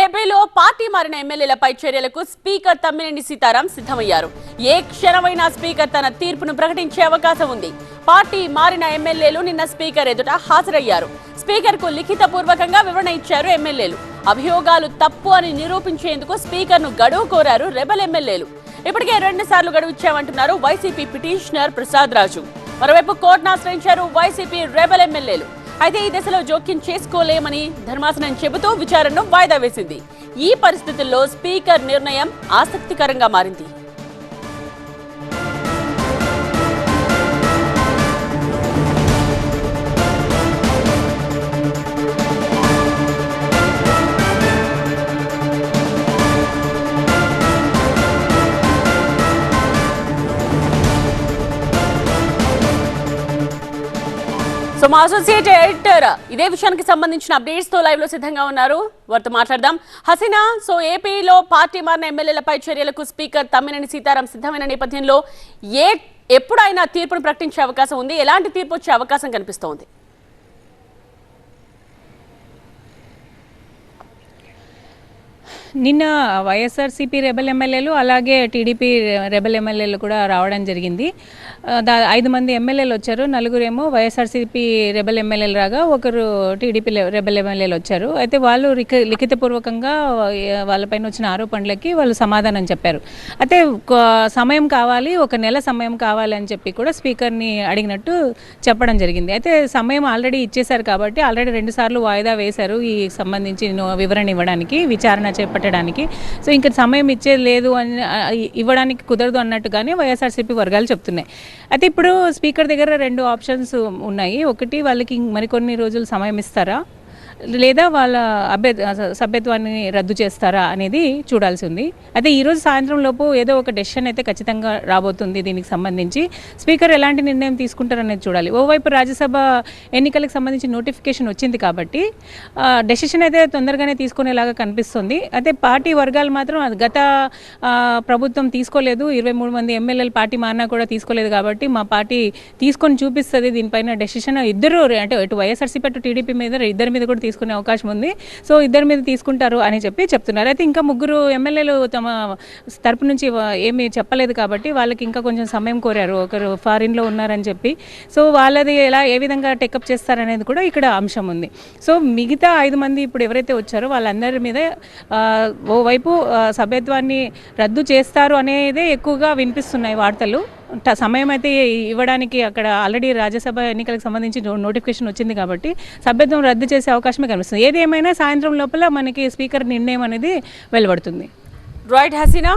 ఏపీలో పార్టీ మారిన ఎమ్మెల్యేలపై చర్యలకు స్పీకర్ తమ్మినేని సీతారాం సిద్ధమయ్యారు. ఏ క్షణమైనా స్పీకర్ తన తీర్పును ప్రకటించే అవకాశం ఉంది. పార్టీ మారిన ఎమ్మెల్యేలు నిన్న స్పీకర్ ఎదుట హాజరయ్యారు. స్పీకర్కు లిఖితపూర్వకంగా వివరణ ఇచ్చారు ఎమ్మెల్యేలు. అభియోగాలు తప్పు అని నిరూపించేందుకు స్పీకర్ను గడువు కోరారు రెబల్ ఎమ్మెల్యేలు. ఇప్పటికే రెండు సార్లు గడువు ఇచ్చామంటున్నారు వైసీపీ పిటిషనర్ ప్రసాద్ రాజు. మరోవైపు కోర్టును ఆశ్రయించారు వైసీపీ రెబల్ ఎమ్మెల్యేలు. అయితే ఈ దశలో జోక్యం చేసుకోలేమని ధర్మాసనం చెబుతూ విచారణను వాయిదా వేసింది. ఈ పరిస్థితుల్లో స్పీకర్ నిర్ణయం ఆసక్తికరంగా మారింది. సో మా అసోసియేట్ ఎడిటర్ ఇదే విషయానికి సంబంధించిన అప్డేట్స్తో లైవ్లో సిద్ధంగా ఉన్నారు. వారితో మాట్లాడదాం. హసీనా సో ఏపీలో పార్టీ మారిన ఎమ్మెల్యేలపై చర్యలకు స్పీకర్ తమ్మినేని సీతారాం సిద్ధమైన నేపథ్యంలో ఏ ఎప్పుడైనా తీర్పును ప్రకటించే అవకాశం ఉంది? ఎలాంటి తీర్పు వచ్చే అవకాశం కనిపిస్తోంది? నిన్న వైఎస్ఆర్సీపీ రెబల్ ఎమ్మెల్యేలు అలాగే టీడీపీ రెబల్ ఎమ్మెల్యేలు కూడా రావడం జరిగింది. దా ఐదు మంది ఎమ్మెల్యేలు వచ్చారు. నలుగురేమో వైఎస్ఆర్సీపీ రెబల్ ఎమ్మెల్యేలు రాగా ఒకరు టీడీపీ రెబల్ ఎమ్మెల్యేలు వచ్చారు. అయితే వాళ్ళు లిఖితపూర్వకంగా వాళ్ళపైన వచ్చిన ఆరోపణలకి వాళ్ళు సమాధానం చెప్పారు. అయితే సమయం కావాలి ఒక నెల సమయం కావాలి అని చెప్పి కూడా స్పీకర్ని అడిగినట్టు చెప్పడం జరిగింది. అయితే సమయం ఆల్రెడీ ఇచ్చేశారు కాబట్టి ఆల్రెడీ రెండు సార్లు వాయిదా వేశారు ఈ సంబంధించి వివరణ ఇవ్వడానికి విచారణ చేపట్టడానికి సో ఇంకా సమయం ఇచ్చేది లేదు అని ఇవ్వడానికి కుదరదు అన్నట్టుగానే వైఎస్ఆర్సీపీ వర్గాలు చెప్తున్నాయి. అయితే ఇప్పుడు స్పీకర్ దగ్గర రెండు ఆప్షన్స్ ఉన్నాయి. ఒకటి వాళ్ళకి మరికొన్ని రోజులు సమయం ఇస్తారా? లేదా వాళ్ళ అభ్య సభ్యత్వాన్ని రద్దు చేస్తారా అనేది చూడాల్సి ఉంది. అయితే ఈరోజు సాయంత్రం లోపు ఏదో ఒక డెసిషన్ అయితే ఖచ్చితంగా రాబోతుంది దీనికి సంబంధించి. స్పీకర్ ఎలాంటి నిర్ణయం తీసుకుంటారనేది చూడాలి. ఓవైపు రాజ్యసభ ఎన్నికలకు సంబంధించి నోటిఫికేషన్ వచ్చింది కాబట్టి డెసిషన్ అయితే తొందరగానే తీసుకునేలాగా కనిపిస్తుంది. అయితే పార్టీ వర్గాలు మాత్రం అది గత ప్రభుత్వం తీసుకోలేదు. ఇరవై మూడు మంది ఎమ్మెల్యేలు పార్టీ మారినా కూడా తీసుకోలేదు కాబట్టి మా పార్టీ తీసుకొని చూపిస్తుంది. దీనిపైన డెసిషన్ ఇద్దరు అంటే ఇటు వైఎస్ఆర్సీపీ అటు టీడీపీ మీద ఇద్దరి మీద కూడా తీసుకునే అవకాశం ఉంది. సో ఇద్దరి మీద తీసుకుంటారు అని చెప్పి చెప్తున్నారు. అయితే ఇంకా ముగ్గురు ఎమ్మెల్యేలు తమ తరపు నుంచి ఏమి ఏమీ చెప్పలేదు కాబట్టి వాళ్ళకి ఇంకా కొంచెం సమయం కోరారు. ఒకరు ఫారిన్లో ఉన్నారని చెప్పి. సో వాళ్ళది ఎలా ఏ విధంగా టెకప్ చేస్తారనేది కూడా ఇక్కడ అంశం ఉంది. సో మిగతా ఐదు మంది ఇప్పుడు ఎవరైతే వచ్చారో వాళ్ళందరి మీద ఓవైపు సభ్యత్వాన్ని రద్దు చేస్తారు అనేదే ఎక్కువగా వినిపిస్తున్నాయి వార్తలు. సమయం అయితే ఇవ్వడానికి అక్కడ ఆల్రెడీ రాజ్యసభ ఎన్నికలకు సంబంధించి నోటిఫికేషన్ వచ్చింది కాబట్టి సభ్యత్వం రద్దు చేసే అవకాశమే కనిపిస్తుంది. ఏది ఏమైనా సాయంత్రం లోపల మనకి స్పీకర్ నిర్ణయం అనేది వెలువడుతుంది. రైట్ హసీనా?